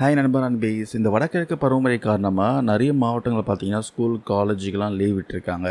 Hi நண்பர் நண்பீஸ் இந்த வடகிழக்கு பருவமழை காரணமாக நிறைய மாவட்டங்கள் பார்த்தீங்கன்னா ஸ்கூல் காலேஜுக்கெலாம் லீவ் விட்டுருக்காங்க.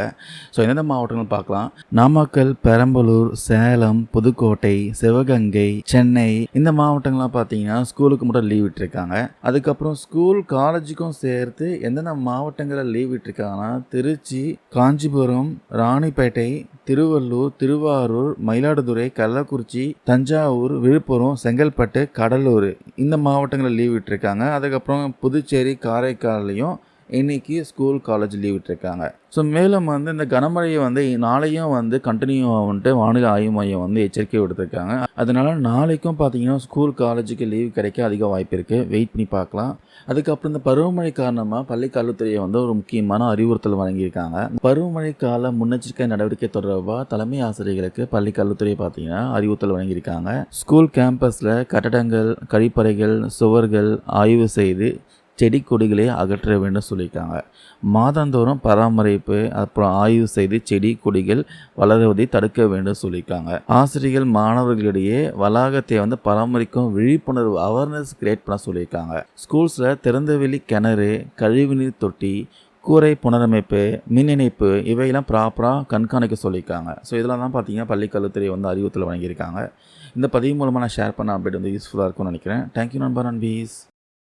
ஸோ எந்தெந்த மாவட்டங்கள் பார்க்கலாம்? நாமக்கல் பெரம்பலூர் சேலம் புதுக்கோட்டை சிவகங்கை சென்னை இந்த மாவட்டங்கள்லாம் பார்த்தீங்கன்னா ஸ்கூலுக்கு மட்டும் லீவ் விட்டுருக்காங்க. அதுக்கப்புறம் ஸ்கூல் காலேஜுக்கும் சேர்த்து எந்தெந்த மாவட்டங்களில் லீவ் விட்டுருக்காங்கன்னா திருச்சி காஞ்சிபுரம் ராணிப்பேட்டை திருவள்ளூர் திருவாரூர் மயிலாடுதுறை கள்ளக்குறிச்சி தஞ்சாவூர் விழுப்புரம் செங்கல்பட்டு கடலூர் இந்த மாவட்டங்களில் லீவ் விட்டுருக்காங்க. அதுக்கப்புறம் புதுச்சேரி காரைக்கால்லையும் இன்னைக்கு ஸ்கூல் காலேஜ் லீவ் விட்டுருக்காங்க. ஸோ மேலும் வந்து இந்த கனமழையை வந்து நாளையும் வந்து கண்டினியூ ஆகும்ட்டு வானிலை ஆய்வு மையம் வந்து எச்சரிக்கை விடுத்திருக்காங்க. அதனால நாளைக்கும் பார்த்தீங்கன்னா ஸ்கூல் காலேஜுக்கு லீவ் கிடைக்க அதிக வாய்ப்பு இருக்குது வெயிட் பண்ணி பார்க்கலாம் அதுக்கப்புறம் இந்த பருவமழை காரணமாக பள்ளி கல்வித்துறையை வந்து ஒரு முக்கியமான அறிவுறுத்தல் வழங்கியிருக்காங்க. பருவமழை கால முன்னெச்சரிக்கை நடவடிக்கை தொடர்பாக தலைமை ஆசிரியர்களுக்கு பள்ளி கல்வித்துறை பார்த்தீங்கன்னா அறிவுறுத்தல் வழங்கியிருக்காங்க. ஸ்கூல் கேம்பஸில் கட்டடங்கள் கழிப்பறைகள் சுவர்கள் ஆய்வு செய்து செடி கொடிகளை அகற்ற வேண்டும் சொல்லியிருக்காங்க. மாதந்தோறும் பராமரிப்பு அப்புறம் ஆய்வு செய்து செடி கொடிகள் வளருவதை தடுக்க வேண்டும் சொல்லியிருக்காங்க. ஆசிரியர்கள் மாணவர்களிடையே வளாகத்தை வந்து பராமரிக்கும் விழிப்புணர்வு அவேர்னஸ் கிரியேட் பண்ண சொல்லியிருக்காங்க. ஸ்கூல்ஸில் திறந்தவெளி கிணறு கழிவுநீர் தொட்டி கூரை புனரமைப்பு மின் இணைப்பு இவையெல்லாம் ப்ராப்பராக கண்காணிக்க சொல்லியிருக்காங்க. ஸோ இதெல்லாம் தான் பார்த்தீங்கன்னா பள்ளி கல்வித்துறை வந்து அறிவுறுத்தல் வழங்கியிருக்காங்க. இந்த பதிவு மூலமாக நான் ஷேர் பண்ண அப்டேட் வந்து யூஸ்ஃபுல்லாக இருக்கும்னு நினைக்கிறேன். தேங்க்யூ நண்பர் அன்பீஸ்.